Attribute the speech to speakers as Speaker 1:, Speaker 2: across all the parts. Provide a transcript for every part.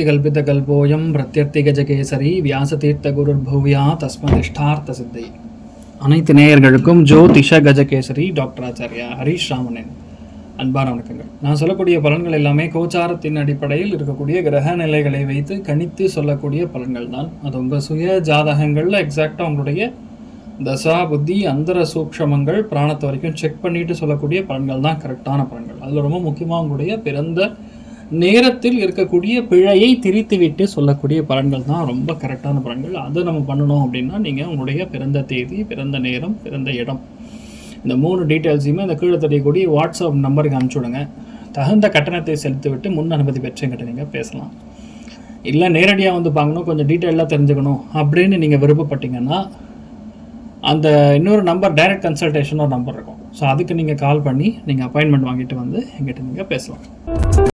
Speaker 1: கல்போயம் பிரத்யர்த்திகல்பிதகல்போயம் பிரத்யர்த்திகஜகேசரி வியாசதீர்த்த குருர்பூவியா தஸ்மதிஷ்டார்த்த சித்தை அனைத்து நேயர்களுக்கும் ஜோதிஷ கஜகேசரி டாக்டர் ஆச்சாரியா ஹரிஷ் ராமனன் அன்பான வணக்கங்கள் நான் சொல்லக்கூடிய பலன்கள் எல்லாமே கோச்சாரத்தின் அடிப்படையில் இருக்கக்கூடிய கிரக நிலைகளை வைத்து கணித்து சொல்லக்கூடிய பலன்கள் தான். அது உங்கள் சுய ஜாதகங்களில் எக்ஸாக்டாக உங்களுடைய தசா புத்தி அந்தர சூக்ஷமங்கள் பிராணத்தை வரைக்கும் செக் பண்ணிட்டு சொல்லக்கூடிய பலன்கள் தான் கரெக்டான பலன்கள். அதில் ரொம்ப முக்கியமாக உங்களுடைய பிறந்த நேரத்தில் இருக்கக்கூடிய பிழையை திரித்துவிட்டு சொல்லக்கூடிய பலன்கள் தான் ரொம்ப கரெக்டான பலன்கள். அதை நம்ம பண்ணணும் அப்படின்னா நீங்கள் உங்களுடைய பிறந்த தேதி பிறந்த நேரம் பிறந்த இடம். இந்த மூணு டீட்டெயில்ஸையுமே இந்த கீழே தெரியக்கூடிய வாட்ஸ்அப் நம்பருக்கு அனுப்பிச்சி விடுங்க தகுந்த கட்டணத்தை செலுத்திவிட்டு முன் அனுமதி பெற்றுங்கிட்ட நீங்கள் பேசலாம். இல்லை நேரடியாக வந்து பார்க்கணும் கொஞ்சம் டீட்டெயிலாக தெரிஞ்சுக்கணும் அப்படின்னு நீங்கள் விருப்பப்பட்டீங்கன்னா அந்த இன்னொரு நம்பர் டைரக்ட் கன்சல்டேஷன் ஒரு நம்பர் இருக்கும். ஸோ அதுக்கு நீங்கள் கால் பண்ணி நீங்கள் அப்பாயின்மெண்ட் வாங்கிட்டு வந்து எங்கிட்ட நீங்கள் பேசலாம்.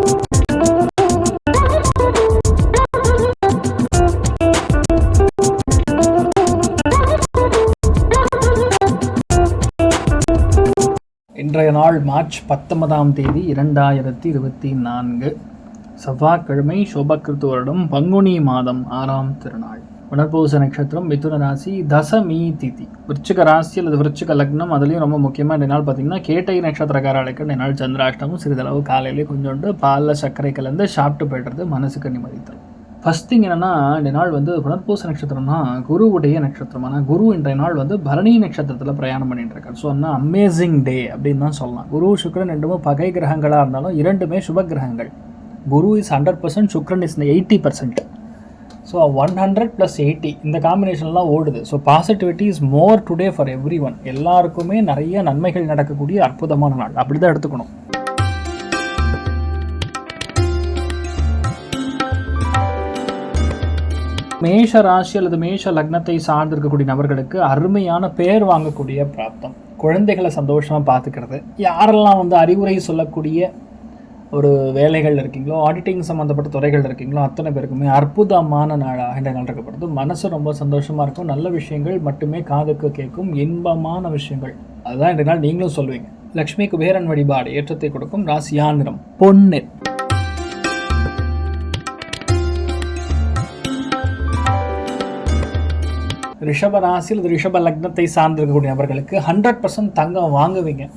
Speaker 1: இன்றைய நாள் மார்ச் பத்தொன்பதாம் தேதி இரண்டாயிரத்தி இருபத்தி நான்கு. செவ்வாய்க்கிழமை சோபகிருத்து வருடம் பங்குனி மாதம் ஆறாம் திருநாள். புனர்பூச நட்சத்திரம் மிதுன ராசி தசமி திதி. விருச்சிக ராசி அல்லது விருச்சிக லக்னம் அதுலேயும் ரொம்ப முக்கியமாக இந்த நாள் பார்த்தீங்கன்னா கேட்டை நட்சத்திரக்காரர்களுக்கு இந்த நாள் சந்திராஷ்டமும். சிறிதளவு காலையிலேயே கொஞ்சோண்டு பாலில் சர்க்கரை கலந்து சாப்பிட்டு போய்டுறது மனசுக்கு நிம்மதி தரும். ஃபஸ்ட் திங் என்னென்னா இந்த நாள் வந்து புனர்பூச நட்சத்திரம்னா குருவுடைய நட்சத்திரம். ஆனால் குரு இன்றைய நாள் வந்து பரணி நட்சத்திரத்தில் பிரயாணம் பண்ணிட்டு இருக்கார் ஸோ என்ன? அமேசிங் டே அப்படின்னு தான் சொல்லலாம். குரு சுக்ரன் ரெண்டுமே பகை கிரகங்களாக இருந்தாலும் இரண்டுமே சுப கிரகங்கள். Guru is hundred percent Sukran is eighty percent so one hundred plus eighty இந்த காம்பினேஷன்லாம் ஓடுது. So positivity is more today for everyone எல்லாருக்குமே நிறைய நன்மைகள் நடக்கக்கூடிய அற்புதமான நாள். அப்படி தான் எடுத்துக்கணும். மேஷ ராசி அல்லது மேஷ லக்னத்தை சார்ந்திருக்கக்கூடிய நபர்களுக்கு அருமையான பேர் வாங்கக்கூடிய பிராப்தம். குழந்தைகளை சந்தோஷமாக பார்த்துக்கிறது. யாரெல்லாம் வந்து அறிவுரை சொல்லக்கூடிய ஒரு வேலைகள் இருக்கீங்களோ ஆடிட்டிங் சம்மந்தப்பட்ட துறைகள் இருக்கீங்களோ அத்தனை பேருக்குமே அற்புதமான நாளாக இந்த நாள் இருக்கப்படுது. மனசு ரொம்ப சந்தோஷமாக இருக்கும். நல்ல விஷயங்கள் மட்டுமே காதுக்கு கேட்கும். இன்பமான விஷயங்கள். அதுதான் இந்த நாள் நீங்களும் சொல்லுவீங்க லக்ஷ்மி குபேரன் வழிபாடு ஏற்றத்தை கொடுக்கும். ராசியாந்திரம். நிறம் ரிஷப ரிஷப ராசியில் ரிஷப லக்னத்தை சார்ந்திருக்கக்கூடிய நபர்களுக்கு ஹண்ட்ரட் பர்சன்ட் தங்கம் வாங்குவீங்க.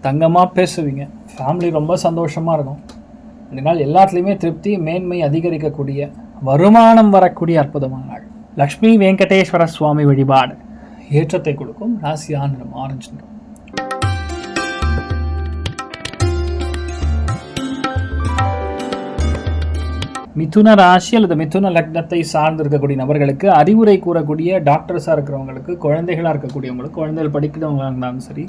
Speaker 1: தங்கமாக பேசுவீங்க. ஃபேமிலி ரொம்ப சந்தோஷமாக இருக்கும். இந்த நாள் எல்லாத்துலேயுமே திருப்தி மேன்மை அதிகரிக்கக்கூடிய வருமானம் வரக்கூடிய அற்புதமான நாள். லக்ஷ்மி வெங்கடேஸ்வர சுவாமி வழிபாடு. ஏற்றத்தை கொடுக்கும். ராசியா ஆரஞ்சு நிறம். மிதுன ராசி அல்லது மிதுன லக்னத்தை சார்ந்து இருக்கக்கூடிய நபர்களுக்கு அறிவுரை கூறக்கூடிய டாக்டர்ஸாக இருக்கிறவங்களுக்கு குழந்தைகளாக இருக்கக்கூடியவங்களுக்கு குழந்தைகள் படிக்கிறவங்களாக இருந்தாலும் சரி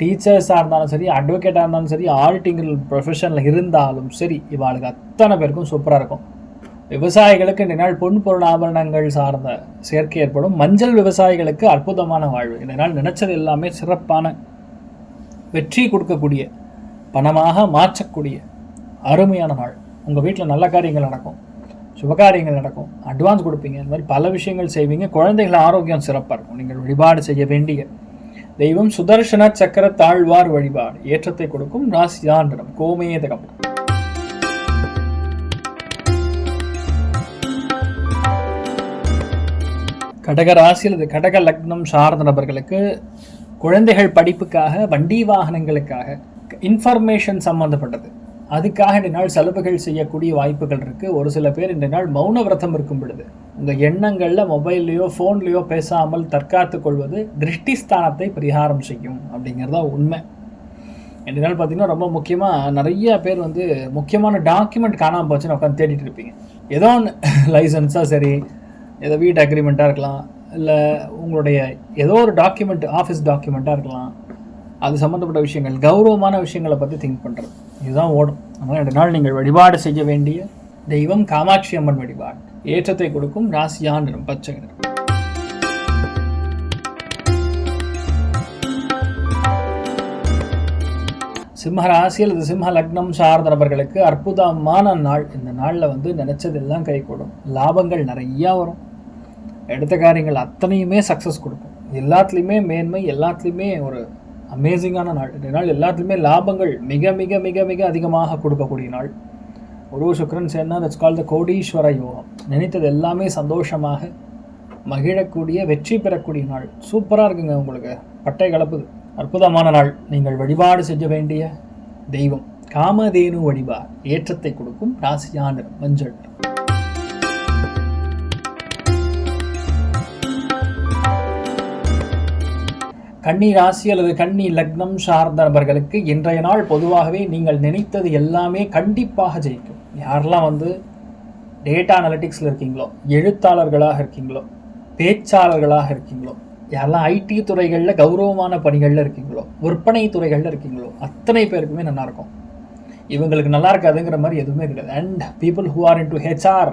Speaker 1: டீச்சர்ஸாக இருந்தாலும் சரி அட்வொகேட்டாக இருந்தாலும் சரி ஆடிட்டிங் ப்ரொஃபஷனில் இருந்தாலும் சரி இவாளுக்கு அத்தனை பேருக்கும் சூப்பராக இருக்கும். விவசாயிகளுக்கு இந்த நாள் பொன் பொருள் ஆபரணங்கள் சார்ந்த சேர்க்கை ஏற்படும். மஞ்சள் விவசாயிகளுக்கு அற்புதமான வாழ்வு. இந்த நாள் நினைச்சது எல்லாமே சிறப்பான வெற்றி கொடுக்கக்கூடிய பணமாக மாற்றக்கூடிய அருமையான நாள். உங்கள் வீட்டில் நல்ல காரியங்கள் நடக்கும். சுபகாரியங்கள் நடக்கும். அட்வான்ஸ் கொடுப்பீங்க. இந்த மாதிரி பல விஷயங்கள் செய்வீங்க. குழந்தைகள் ஆரோக்கியம் சிறப்பாக இருக்கும். நீங்கள் வழிபாடு செய்ய வேண்டிய தெய்வம் சுதர்சன சக்கர தாழ்வார் வழிபாடு. ஏற்றத்தை கொடுக்கும் ராசியாண்டிடம் கோமேதகம். கடக ராசி அல்லது கடக லக்னம் சார்ந்த நபர்களுக்கு குழந்தைகள் படிப்புக்காக வண்டி வாகனங்களுக்காக இன்ஃபர்மேஷன் சம்மந்தப்பட்டது அதுக்காக இந்த நாள் செலவுகள் செய்யக்கூடிய வாய்ப்புகள் இருக்குது ஒரு சில பேர் இந்த நாள் மௌன விரதம் இருக்கும் பொழுது உங்கள் எண்ணங்களில் மொபைல்லையோ ஃபோன்லேயோ பேசாமல் தற்காத்து கொள்வது திருஷ்டிஸ்தானத்தை பரிகாரம் செய்யும் அப்படிங்கிறதா உண்மை. இந்த நாள் பார்த்தீங்கன்னா ரொம்ப முக்கியமாக நிறைய பேர் வந்து முக்கியமான டாக்குமெண்ட் காணாமல் போச்சுன்னு உட்காந்து தேடிட்டு இருப்பீங்க. ஏதோ ஒன்று லைசன்ஸாக சரி ஏதோ வீட்டு அக்ரிமெண்ட்டாக இருக்கலாம் இல்லை உங்களுடைய ஏதோ ஒரு டாக்குமெண்ட் ஆஃபீஸ் டாக்குமெண்ட்டாக இருக்கலாம். அது சம்மந்தப்பட்ட விஷயங்கள் கௌரவமான விஷயங்களை பற்றி திங்க் பண்ணுறது இதுதான் ஓடும். ரெண்டு நாள் நீங்கள் வழிபாடு செய்ய வேண்டிய தெய்வம் காமாட்சி அம்மன் வழிபாடு. ஏற்றத்தை கொடுக்கும் ராசியான் நிறம் பச்சை நிறம் சிம்ம ராசி அல்லது சிம்ம லக்னம் சார்ந்த நபர்களுக்கு அற்புதமான நாள். இந்த நாளில் வந்து நினச்சதெல்லாம் கைகூடும். லாபங்கள் நிறையா வரும். எடுத்த காரியங்கள் அத்தனையுமே சக்ஸஸ் கொடுக்கும். எல்லாத்துலேயுமே மேன்மை எல்லாத்துலேயுமே ஒரு அமேசிங்கான நாள். இந்த நாள் எல்லாத்துலேயுமே லாபங்கள் மிக மிக மிக மிக அதிகமாக கொடுக்கக்கூடிய நாள். குரு சுக்ரன் சேர்ந்தால் தட்ஸ் கால் த கோடீஸ்வர யோகம். நினைத்தது எல்லாமே சந்தோஷமாக மகிழக்கூடிய வெற்றி பெறக்கூடிய நாள். சூப்பராக இருக்குங்க உங்களுக்கு. பட்டை கலப்புது. அற்புதமான நாள். நீங்கள் வழிபாடு செய்ய வேண்டிய தெய்வம். காமதேனு வழிபாடு ஏற்றத்தை கொடுக்கும் ராசியான மஞ்சள். கன்னி ராசி அல்லது கன்னி லக்னம் சார்ந்த நபர்களுக்கு இன்றைய நாள் பொதுவாகவே நீங்கள் நினைத்தது எல்லாமே கண்டிப்பாக ஜெயிக்கும். யாரெல்லாம் வந்து டேட்டா அனலிட்டிக்ஸில் இருக்கீங்களோ எழுத்தாளர்களாக இருக்கீங்களோ பேச்சாளர்களாக இருக்கீங்களோ யாரெல்லாம் ஐடி துறைகளில் கௌரவமான பணிகளில் இருக்கீங்களோ விற்பனை துறைகளில் இருக்கீங்களோ அத்தனை பேருக்குமே நல்லாயிருக்கும் இவங்களுக்கு நல்லா இருக்காதுங்கிற மாதிரி எதுவுமே இருக்காது. And people who are into HR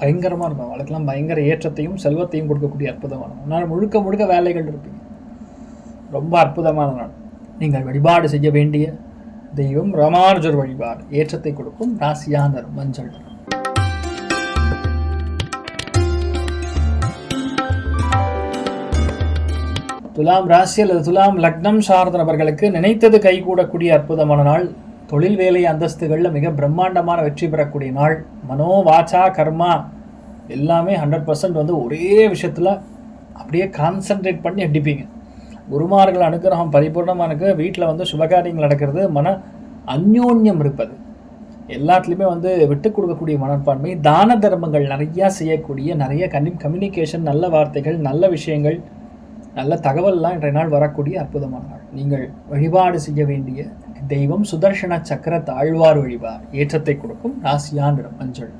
Speaker 1: பயங்கரமாக இருக்கும். அவளுக்கெல்லாம் பயங்கர ஏற்றத்தையும் செல்வத்தையும் கொடுக்கக்கூடிய அற்புதமான முழுக்க முழுக்க வேலைகள் இருப்பீங்க. ரொம்ப அற்புதமான நாள். நீங்கள் வழிபாடு செய்ய வேண்டிய தெய்வம் ராமானுஜர் வழிபாடு. ஏற்றத்தை கொடுக்கும் ராசியானர் மஞ்சள். துலாம் ராசி அல்லது துலாம் லக்னம் சார்ந்த நபர்களுக்கு நினைத்தது கைகூடக்கூடிய அற்புதமான நாள். தொழில் வேலை அந்தஸ்துகளில் மிக பிரம்மாண்டமான வெற்றி பெறக்கூடிய நாள். மனோ வாச்சா கர்மா எல்லாமே ஹண்ட்ரட் பர்சன்ட் வந்து ஒரே விஷயத்தில் அப்படியே கான்சென்ட்ரேட் பண்ணி அடிப்பீங்க. குருமார்கள் அனுகிரகம் பரிபூர்ணமாக இருக்கு வீட்டில் வந்து சுபகாரியங்கள் நடக்கிறது மன அந்யோன்யம் இருப்பது. எல்லாத்துலேயுமே வந்து விட்டு கொடுக்கக்கூடிய மனப்பான்மை தான தர்மங்கள் நிறையா செய்யக்கூடிய நிறைய கனி கம்யூனிகேஷன் நல்ல வார்த்தைகள் நல்ல விஷயங்கள் நல்ல தகவல்லாம் இன்றைய நாள் வரக்கூடிய அற்புதமான நாள். நீங்கள் வழிபாடு செய்ய வேண்டிய தெய்வம் சுதர்ஷன சக்கர தாழ்வார் வழிபார். ஏற்றத்தை கொடுக்கும் ராசியான் மஞ்சள்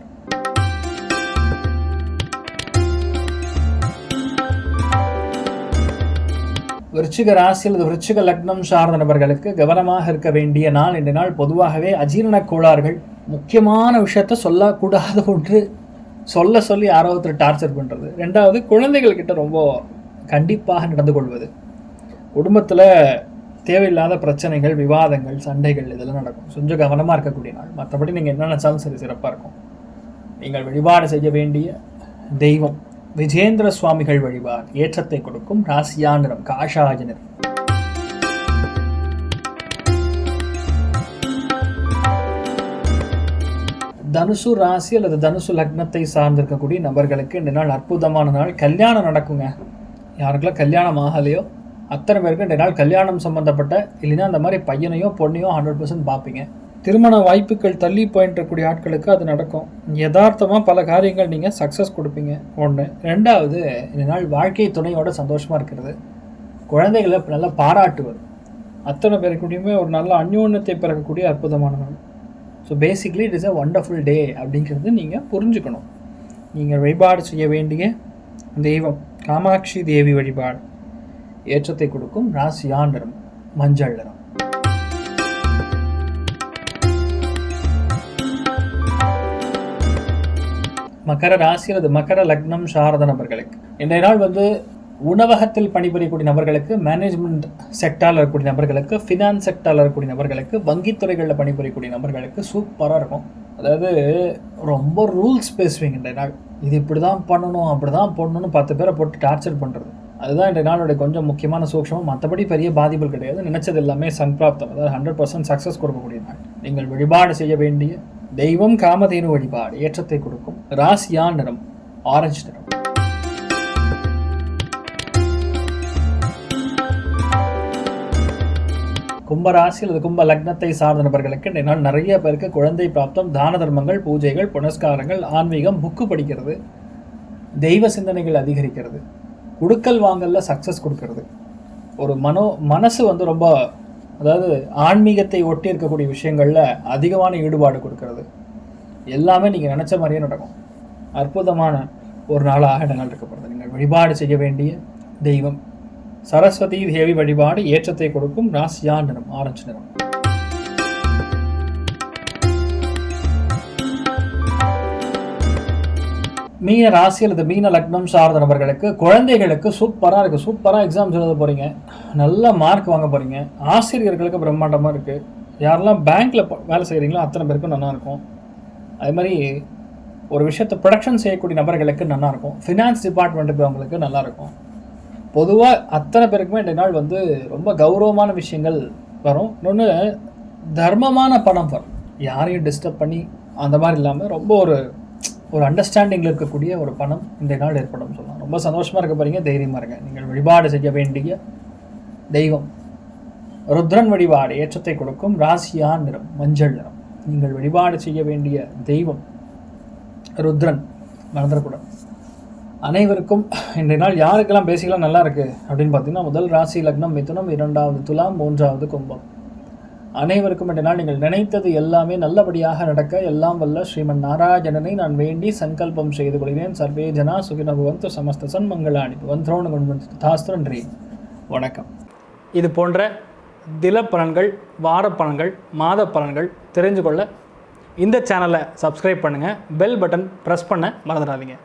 Speaker 1: விருச்சிக ராசி அல்லது விருச்சிக லக்னம் சார்ந்த நபர்களுக்கு கவனமாக இருக்க வேண்டிய நாள் இந்த நாள் பொதுவாகவே அஜீரண கோளாறுகள். முக்கியமான விஷயத்த சொல்லக்கூடாத ஒன்று. சொல்ல சொல்லி யாரோ ஒருத்தர் டார்ச்சர் பண்ணுறது ரெண்டாவது குழந்தைகள் கிட்ட ரொம்ப கண்டிப்பாக நடந்து கொள்வது. குடும்பத்தில் தேவையில்லாத பிரச்சனைகள் விவாதங்கள் சண்டைகள் இதெல்லாம் நடக்கும். கொஞ்சம் கவனமாக இருக்கக்கூடிய நாள். மற்றபடி நீங்கள் என்ன நினச்சாலும் சரி சிறப்பாக இருக்கும். நீங்கள் வழிபாடு செய்ய வேண்டிய தெய்வம். விஜேந்திர சுவாமிகள் வழிபாடு. ஏற்றத்தை கொடுக்கும் ராசியா நிறம் காஷாய நிறம் தனுசு ராசி அல்லது தனுசு லக்னத்தை சார்ந்திருக்கக்கூடிய நபர்களுக்கு இந்த நாள் அற்புதமான நாள். கல்யாணம் நடக்குங்க. யாருக்கெல்லாம் கல்யாணம் ஆகலையோ அத்தனை பேருக்கு இந்த நாள் கல்யாணம் சம்பந்தப்பட்ட இல்லைன்னா அந்த மாதிரி பையனையோ பொண்ணையோ ஹண்ட்ரட் பர்சன்ட் பார்ப்பீங்க. திருமண வாய்ப்புகள் தள்ளி போயின்றக்கூடிய ஆட்களுக்கு அது நடக்கும். யதார்த்தமாக பல காரியங்கள் நீங்கள் சக்ஸஸ் கொடுப்பீங்க. ஒன்று ரெண்டாவது இந்த நாள் வாழ்க்கை துணையோட சந்தோஷமாக இருக்கிறது. குழந்தைகளை நல்லா பாராட்டுவது. அத்தனை பேருக்குடையுமே ஒரு நல்ல அந்யோன்யத்தை பிறக்கக்கூடிய அற்புதமான நாள் so basically it is a wonderful day அப்படிங்கிறது நீங்கள் புரிஞ்சுக்கணும். நீங்கள் வழிபாடு செய்ய வேண்டிய தெய்வம் காமாட்சி தேவி வழிபாடு. ஏற்றத்தை கொடுக்கும் ராசியான் நிறம் மஞ்சள் நிறம். மகர ராசி அல்லது மகர லக்னம் சாரத நபர்களுக்கு. இன்றைய நாள் வந்து உணவகத்தில் பணிபுரியக்கூடிய நபர்களுக்கு மேனேஜ்மெண்ட் செக்டாரில் இருக்கக்கூடிய நபர்களுக்கு ஃபினான்ஸ் செக்டாரில் இருக்கக்கூடிய நபர்களுக்கு வங்கித்துறைகளில் பணிபுரியக்கூடிய நபர்களுக்கு சூப்பராக இருக்கும். அதாவது ரொம்ப ரூல்ஸ் பேசுவீங்க இன்றைய நாள். இது இப்படி தான் பண்ணணும் அப்படி தான் பண்ணணும்னு பத்து பேரை போட்டு டார்ச்சர் பண்ணுறது அதுதான் இன்றைய நாளுடைய கொஞ்சம் முக்கியமான சூக்ஷமம். மற்றபடி பெரிய பாதிப்புகள் கிடையாது. நினைச்சது எல்லாமே சன்பிராப்தம் அதாவது ஹண்ட்ரட் பர்சன்ட் சக்ஸஸ் கொடுக்கக்கூடிய நாள். நீங்கள் வழிபாடு செய்ய வேண்டிய தெய்வம் காமதேனு வழிபாடு ஏற்றத்தை கொடுக்கும். ராசியா நிறம் ஆரஞ்சு நிறம். கும்பராசி அல்லது கும்ப லக்னத்தை சார்ந்த நபர்களுக்கு இன்றைய நாள் நிறைய பேருக்கு குழந்தை பிராப்தம் தான தர்மங்கள் பூஜைகள் புனஸ்காரங்கள் ஆன்மீகம் புக்கு படிக்கிறது தெய்வ சிந்தனைகள் அதிகரிக்கிறது குடுக்கல் வாங்கல்ல சக்ஸஸ் கொடுக்கறது. ஒரு மனோ மனசு வந்து ரொம்ப அதாவது ஆன்மீகத்தை ஒட்டி இருக்கக்கூடிய விஷயங்களில் அதிகமான ஈடுபாடு கொடுக்கறது. எல்லாமே நீங்கள் நினச்ச மாதிரியே நடக்கும். அற்புதமான ஒரு நாளாக இடங்கள் இருக்கப்படுது நீங்கள் வழிபாடு செய்ய வேண்டிய தெய்வம். சரஸ்வதி தேவி வழிபாடு ஏற்றத்தை கொடுக்கும். ராசியா நிறம் ஆரஞ்சு நிறம். மீன ராசி அல்லது மீன லக்னம் சார்ந்த நபர்களுக்கு குழந்தைகளுக்கு சூப்பராக இருக்குது சூப்பராக எக்ஸாம்ஸ் எழுத போகிறீங்க நல்ல மார்க் வாங்க போகிறீங்க ஆசிரியர்களுக்கு பிரம்மாண்டமாக இருக்குது யாரெல்லாம் பேங்க்கில் வேலை செய்கிறீங்களோ அத்தனை பேருக்கும் நல்லாயிருக்கும் அதே மாதிரி ஒரு விஷயத்தை ப்ரொடக்ஷன் செய்யக்கூடிய நபர்களுக்கு நல்லாயிருக்கும் ஃபினான்ஸ் டிபார்ட்மெண்ட் அவங்களுக்கு நல்லாயிருக்கும் பொதுவாக அத்தனை பேருக்குமே இந்த நாள் வந்து ரொம்ப கௌரவமான விஷயங்கள் வரும். இன்னொன்று தர்மமான பணம் வரும். யாரையும் டிஸ்டர்ப் பண்ணி அந்த மாதிரி இல்லாமல் ரொம்ப ஒரு ஒரு அண்டர்ஸ்டாண்டிங்கில் இருக்கக்கூடிய ஒரு பணம் இந்த நாள் ஏற்படும் சொல்லலாம். ரொம்ப சந்தோஷமாக இருக்க போறீங்க தைரியமாக இருங்க. நீங்கள் வழிபாடு செய்ய வேண்டிய தெய்வம். ருத்ரன் வழிபாடு ஏற்றத்தை கொடுக்கும் ராசியா நிறம் மஞ்சள் நிறம். நீங்கள் வழிபாடு செய்ய வேண்டிய தெய்வம் ருத்ரன். மறந்துடக்கூடாது. அனைவருக்கும் இன்றைய நாள் யாருக்கெல்லாம் பேசிக்கலாம் நல்லா இருக்குது அப்படின்னு பார்த்தீங்கன்னா முதல் ராசி லக்னம் மிதுனம் இரண்டாவது துலாம் மூன்றாவது கும்பம். அனைவருக்கும் இன்றைய நாள் நீங்கள் நினைத்தது எல்லாமே நல்லபடியாக நடக்க எல்லாம் வல்ல ஸ்ரீமன் நாராயணனை நான் வேண்டி சங்கல்பம் செய்து கொள்கிறேன். சர்வே ஜனா சுகினபவந்த் சமஸ்த சன்மங்களாணி. பவந்தோண குணவந்து தாஸ்து நன்றி. வணக்கம். இது போன்ற தில பலன்கள் வார பலன்கள் மாத பலன்கள் தெரிஞ்சு கொள்ள இந்த சேனலை சப்ஸ்கிரைப் பண்ணுங்கள் பெல் பட்டன் ப்ரெஸ் பண்ண மறந்துடாதீங்க.